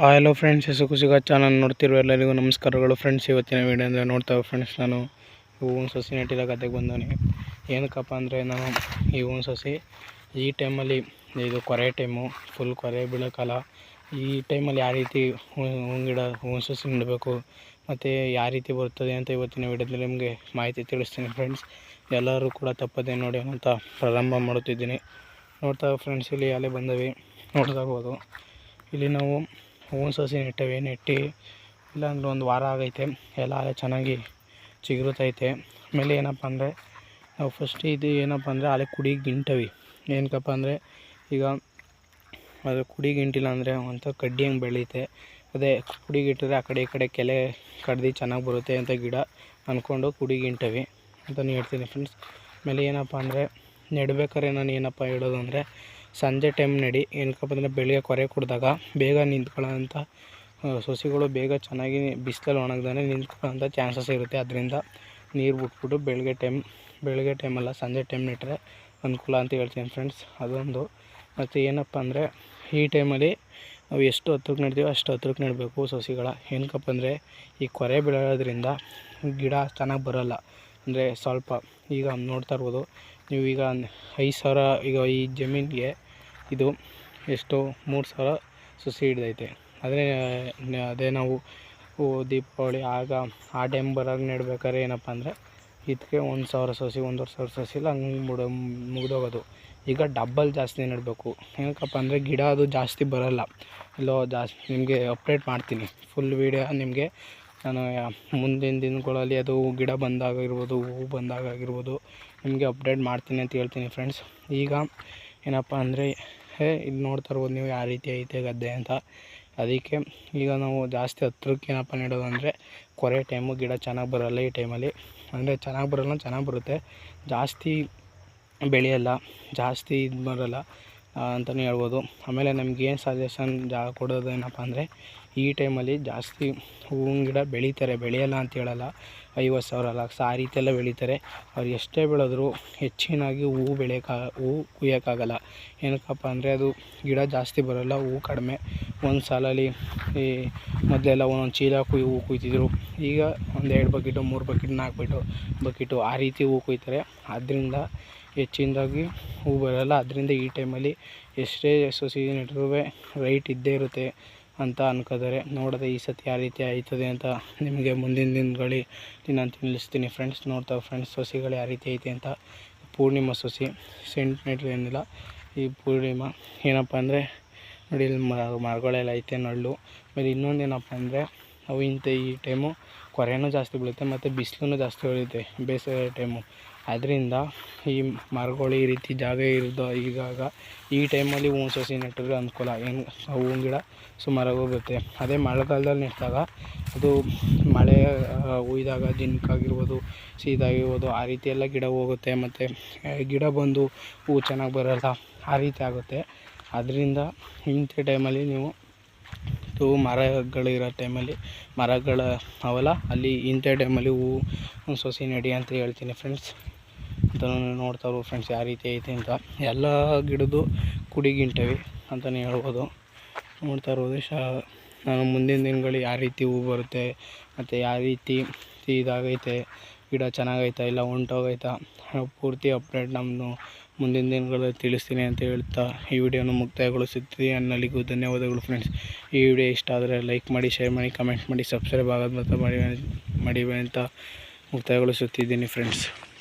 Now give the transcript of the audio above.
Hello friends ಹೆಸರು ಕುಸಿಗ channel ನೋಡ್ತಿರೋ ಎಲ್ಲರಿಗೂ ನಮಸ್ಕಾರಗಳು. ಫ್ರೆಂಡ್ಸ್ ಇವತ್ತಿನ ವೀಡಿಯೋ ಅಂದರೆ ನೋಡ್ತಾ ಫ್ರೆಂಡ್ಸ್ ನಾನು ಈ ಹೂವಿನ ಸಸಿ ನೆಟ್ಟಿದ ಗದ್ದೆಗೆ ಬಂದವನಿ. ಏನಕ್ಕಪ್ಪ ಅಂದರೆ ನಾನು ಈ ಹೂವಿನ ಸಸಿ ಈ ಟೈಮಲ್ಲಿ ಇದು ಕೊರೆ ಟೈಮು ಫುಲ್ ಕೊರೆ ಬೀಳೋಕಾಲ. ಈ ಟೈಮಲ್ಲಿ ಯಾವ ರೀತಿ ಹೂವಿನ ಗಿಡ ಹೂವಿನ ಸಸಿ ನೆಡಬೇಕು, ಮತ್ತು ಯಾವ ರೀತಿ ಬರ್ತದೆ ಅಂತ ಇವತ್ತಿನ ವೀಡಿಯೋದಲ್ಲಿ ನಿಮಗೆ ಮಾಹಿತಿ ತಿಳಿಸ್ತೀನಿ ಫ್ರೆಂಡ್ಸ್ ಎಲ್ಲರೂ ಕೂಡ ತಪ್ಪದೆ ನೋಡಿ ಅಂತ ಪ್ರಾರಂಭ ಮಾಡುತ್ತಿದ್ದೀನಿ. ನೋಡ್ತಾ ಫ್ರೆಂಡ್ಸ್ ಇಲ್ಲಿ ಅಲೆ ಬಂದವೆ ನೋಡ್ತಾ ಹೋಗೋದು ಇಲ್ಲಿ ನಾವು ಹೂವಿನ ಸಸಿ ನೆಟ್ಟವೆ, ನೆಟ್ಟು ಇಲ್ಲಾಂದ್ರೆ ಒಂದು ವಾರ ಆಗೈತೆ. ಎಲ್ಲ ಅಲೆ ಚೆನ್ನಾಗಿ ಚಿಗುರುತೈತೆ. ಆಮೇಲೆ ಏನಪ್ಪ ಅಂದರೆ, ನಾವು ಫಸ್ಟ್ ಇದು ಏನಪ್ಪ ಅಂದರೆ ಅಲ್ಲಿ ಕುಡಿ ಗಿಂಟವಿ ಏನಕ್ಕಪ್ಪ ಅಂದರೆ, ಈಗ ಅದು ಕುಡಿ ಗಿಂಟಿಲ್ಲ ಅಂದರೆ ಒಂಥರ ಕಡ್ಡಿ ಹಂಗೆ ಬೆಳೀತೆ. ಅದೇ ಕುಡಿಗಿಟ್ಟಿದ್ರೆ ಆ ಕಡೆ ಈ ಕಡೆ ಕೆಲೆ ಕಡ್ದು ಚೆನ್ನಾಗಿ ಬರುತ್ತೆ ಅಂತ ಗಿಡ ಅಂದ್ಕೊಂಡು ಕುಡಿಗಿಂಟವಿ ಅಂತಲೇ ಹೇಳ್ತೀನಿ ಫ್ರೆಂಡ್ಸ್ ಆಮೇಲೆ ಏನಪ್ಪ ಅಂದರೆ, ನೆಡ್ಬೇಕಾದ್ರೆ ನಾನು ಏನಪ್ಪ ಹೇಳೋದು ಅಂದರೆ ಸಂಜೆ ಟೈಮ್ ನಡಿ. ಏನಕ್ಕಪ್ಪ ಅಂದರೆ ಬೆಳಿಗ್ಗೆ ಕೊರೆ ಕುಡಿದಾಗ ಬೇಗ ನಿಂತ್ಕೊಳ್ಳೋಂಥ ಸಸಿಗಳು ಬೇಗ ಚೆನ್ನಾಗಿ ಬಿಸಿಲಲ್ಲಿ ಒಣಗ್ದಾನೆ ನಿಂತ್ಕೊಳ್ಳೋಂಥ ಚಾನ್ಸಸ್ ಇರುತ್ತೆ. ಅದರಿಂದ ನೀರು ಬಿಟ್ಬಿಟ್ಟು ಬೆಳಗ್ಗೆ ಟೈಮ್ ಬೆಳಗ್ಗೆ ಟೈಮಲ್ಲ ಸಂಜೆ ಟೈಮ್ ನೆಟ್ಟರೆ ಅನುಕೂಲ ಅಂತ ಹೇಳ್ತೀನಿ ಫ್ರೆಂಡ್ಸ್ ಅದೊಂದು. ಮತ್ತು ಏನಪ್ಪ ಅಂದರೆ ಈ ಟೈಮಲ್ಲಿ ನಾವು ಎಷ್ಟು ಹತ್ರಕ್ಕೆ ನೆಡ್ತೀವೋ ಅಷ್ಟು ಹತ್ತಕ್ಕೆ ನೆಡಬೇಕು ಸಸಿಗಳ. ಏನಕ್ಕಪ್ಪ ಅಂದರೆ ಈ ಕೊರೆ ಬೆಳೆಯೋದ್ರಿಂದ ಗಿಡ ಚೆನ್ನಾಗಿ ಬರೋಲ್ಲ. ಅಂದರೆ ಸ್ವಲ್ಪ ಈಗ ನೋಡ್ತಾ ಇರ್ಬೋದು. ನೀವು ಈಗ ಐದು ಸಾವಿರ, ಈಗ ಈ ಜಮೀನಿಗೆ ಇದು ಎಷ್ಟು ಮೂರು ಸಾವಿರ ಸಸಿ ಹಿಡ್ದೈತೆ. ಆದರೆ ಅದೇ ನಾವು ದೀಪಾವಳಿ ಆಗ ಆ ಟೈಮ್ ಬರೋಂಗೆ ನೆಡ್ಬೇಕಾದ್ರೆ ಏನಪ್ಪ ಅಂದರೆ ಇದಕ್ಕೆ ಒಂದು ಸಾವಿರ ಸಸಿ, ಒಂದೂವರೆ ಸಾವಿರ ಸಸಿ ಇಲ್ಲ ಹಂಗೆ ಮುಡ, ಮುಗಿದೋಗೋದು. ಈಗ ಡಬ್ಬಲ್ ಜಾಸ್ತಿ ನೆಡಬೇಕು. ಏನಕ್ಕಪ್ಪ ಅಂದರೆ ಗಿಡ ಅದು ಜಾಸ್ತಿ ಬರೋಲ್ಲ. ಇಲ್ಲೋ ಜಾಸ್ತಿ ನಿಮಗೆ ಅಪ್ಡೇಟ್ ಮಾಡ್ತೀನಿ. ಫುಲ್ ವೀಡಿಯೋ ನಿಮಗೆ. ನಾನು ಮುಂದಿನ ದಿನಗಳಲ್ಲಿ ಅದು ಗಿಡ ಬಂದಾಗ ಇರ್ಬೋದು ಹೂ ಬಂದಾಗ ಆಗಿರ್ಬೋದು ನಿಮಗೆ ಅಪ್ಡೇಟ್ ಮಾಡ್ತೀನಿ ಅಂತ ಹೇಳ್ತೀನಿ ಫ್ರೆಂಡ್ಸ್ ಈಗ ಏನಪ್ಪ ಅಂದರೆ, ಹೇ, ಇದು ನೋಡ್ತಾ ಇರ್ಬೋದು ನೀವು ಯಾವ ರೀತಿ ಐತೆ ಗದ್ದೆ ಅಂತ. ಅದಕ್ಕೆ ಈಗ ನಾವು ಜಾಸ್ತಿ ಹತ್ರಕ್ಕೆ ಏನಪ್ಪ ನೆಡೋದು ಅಂದರೆ, ಕೊರೆ ಟೈಮು ಗಿಡ ಚೆನ್ನಾಗಿ ಬರೋಲ್ಲ ಈ ಟೈಮಲ್ಲಿ ಅಂದರೆ ಚೆನ್ನಾಗಿ ಬರೋಲ್ಲ, ಚೆನ್ನಾಗಿ ಬರುತ್ತೆ. ಜಾಸ್ತಿ ಬೆಳೆಯಲ್ಲ, ಜಾಸ್ತಿ ಇದು ಬರೋಲ್ಲ. ಅಂತಲೇ ಹೇಳ್ಬೋದು. ಆಮೇಲೆ ನಮಗೇನು ಸಜೆಷನ್ ಜಾ ಕೊಡೋದು ಏನಪ್ಪ ಅಂದರೆ, ಈ ಟೈಮಲ್ಲಿ ಜಾಸ್ತಿ ಹೂವಿನ ಗಿಡ ಬೆಳೀತಾರೆ, ಬೆಳೆಯಲ್ಲ ಅಂತ ಹೇಳಲ್ಲ. ಐವತ್ತು ಸಾವಿರ ಲಕ್ಷ ಆ ರೀತಿಯೆಲ್ಲ ಬೆಳೀತಾರೆ. ಅವ್ರು ಎಷ್ಟೇ ಬೆಳೆದ್ರು ಹೆಚ್ಚಿನಾಗಿ ಹೂವು ಬೆಳೆಯೋಕೆ ಹೂವು ಕುಯ್ಯೋಕ್ಕಾಗಲ್ಲ. ಏನಕ್ಕಪ್ಪ ಅಂದರೆ ಅದು ಗಿಡ ಜಾಸ್ತಿ ಬರೋಲ್ಲ ಹೂವು ಕಡಿಮೆ. ಒಂದು ಸಾಲಲ್ಲಿ ಈ ಮೊದಲೆಲ್ಲ ಒಂದೊಂದು ಚೀಲ ಕುಯ್ ಹೂವು ಕುಯ್ತಿದ್ರು. ಈಗ ಒಂದು ಎರಡು ಬಕೆಟು, ಮೂರು ಬಕೆಟ್, ನಾಲ್ಕು ಬಕೆಟು ಬಕೆಟು ಆ ರೀತಿ ಹೂವು ಕುಯ್ತಾರೆ. ಆದ್ದರಿಂದ ಹೆಚ್ಚಿನದಾಗಿ ಹೂ ಬರೋಲ್ಲ. ಅದರಿಂದ ಈ ಟೈಮಲ್ಲಿ ಎಷ್ಟೇ ಸಸಿ ನೆಟ್ರೂ ರೈಟ್ ಇದ್ದೇ ಇರುತ್ತೆ ಅಂತ ಅನ್ಕೋತಾರೆ ನೋಡೋದೆ ಈ ಸತಿ ಯಾವ ರೀತಿ ಆಯ್ತದೆ ಅಂತ ನಿಮಗೆ ಮುಂದಿನ ದಿನಗಳಲ್ಲಿ ನಾನು ತಿಳಿಸ್ತೀನಿ. ಫ್ರೆಂಡ್ಸ್ ನೋಡ್ತಾ ಫ್ರೆಂಡ್ಸ್ ಸಸಿಗಳು ಯಾವ ರೀತಿ ಐತೆ ಅಂತ ಪೂರ್ಣಿಮಾ ಸಸಿ ಸೆಂಟಿಮೀಟ್ರ್ ಏನಿಲ್ಲ. ಈ ಪೂರ್ಣಿಮಾ ಏನಪ್ಪ ಅಂದರೆ ನೋಡಿ ಇಲ್ಲಿ ಮರಗಳೆಲ್ಲ ಐತೆ ನಳ್ಳು. ಆಮೇಲೆ ಇನ್ನೊಂದು ಏನಪ್ಪ ಅಂದರೆ ಅವು ಇಂಥ ಈ ಟೈಮು ಕೊರೆಯೂ ಜಾಸ್ತಿ ಬೀಳುತ್ತೆ ಮತ್ತು ಬಿಸಿಲೂ ಜಾಸ್ತಿ ಬೀಳುತ್ತೆ ಬೇಸಿಗೆ ಟೈಮು. ಅದರಿಂದ ಈ ಮರಗಳು ಈ ರೀತಿ ಜಾಗ ಇರೋದು ಈಗಾಗ ಈ ಟೈಮಲ್ಲಿ ಹೂವು ಸಸಿ ನೆಟ್ಟಿದ್ರೆ ಅನುಕೂಲ. ಏನು ಹೂವಿನ ಗಿಡ ಸುಮಾರಾಗಿ ಹೋಗುತ್ತೆ. ಅದೇ ಮಳೆಗಾಲದಲ್ಲಿ ನೆಟ್ಟಾಗ ಅದು ಮಳೆ ಹುಯ್ದಾಗ ಜಿನ್ಕಾಗಿರ್ಬೋದು, ಸೀದಾಗಿರ್ಬೋದು, ಆ ರೀತಿ ಎಲ್ಲ ಗಿಡ ಹೋಗುತ್ತೆ. ಮತ್ತು ಗಿಡ ಬಂದು ಹೂವು ಚೆನ್ನಾಗಿ ಬರೋಲ್ಲ, ಆ ರೀತಿ ಆಗುತ್ತೆ. ಅದರಿಂದ ಇಂಥ ಟೈಮಲ್ಲಿ ನೀವು ಇದು ಮರಗಳಿರೋ ಟೈಮಲ್ಲಿ, ಮರಗಳ ಅವಲ್ಲ ಅಲ್ಲಿ ಇಂಥ ಟೈಮಲ್ಲಿ ಹೂವು ಸಸಿ ನೆಡಿ ಅಂತ ಹೇಳ್ತೀನಿ ಫ್ರೆಂಡ್ಸ್ ಅಂತ ನೋಡ್ತಾ ಫ್ರೆಂಡ್ಸ್ ಯಾವ ರೀತಿ ಐತೆ ಅಂತ. ಎಲ್ಲ ಗಿಡದ್ದು ಕುಡಿಗಿಂಟವಿ ಅಂತಲೇ ಹೇಳ್ಬೋದು. ನೋಡ್ತಾ ಇರ್ಬೋದು ಶಾ ನಾನು ಮುಂದಿನ ದಿನಗಳು ಯಾವ ರೀತಿ ಹೂ ಬರುತ್ತೆ, ಮತ್ತು ಯಾವ ರೀತಿ ಇದಾಗೈತೆ ಗಿಡ ಚೆನ್ನಾಗೈತಾ ಇಲ್ಲ ಹೊಂಟೋಗೈತಾ ಪೂರ್ತಿ ಅಪ್ಡೇಟ್ ನಮ್ಮದು ಮುಂದಿನ ದಿನಗಳಲ್ಲಿ ತಿಳಿಸ್ತೀನಿ ಅಂತ ಹೇಳ್ತಾ ಈ ವಿಡಿಯೋನ ಮುಕ್ತಾಯಗೊಳಿಸುತ್ತೀನಿ ಅನ್ನಲಿಗೂ ಧನ್ಯವಾದಗಳು ಫ್ರೆಂಡ್ಸ್ ಈ ವಿಡಿಯೋ ಇಷ್ಟ ಆದರೆ ಲೈಕ್ ಮಾಡಿ ಶೇರ್ ಮಾಡಿ ಕಮೆಂಟ್ ಮಾಡಿ ಸಬ್ಸ್ಕ್ರೈಬ್ ಆಗೋದು ಮತ್ತು ಮಾಡಿ ಮಾಡಿ ಅಂತ ಮುಕ್ತಾಯಗೊಳಿಸುತ್ತಿದ್ದೀನಿ ಫ್ರೆಂಡ್ಸ್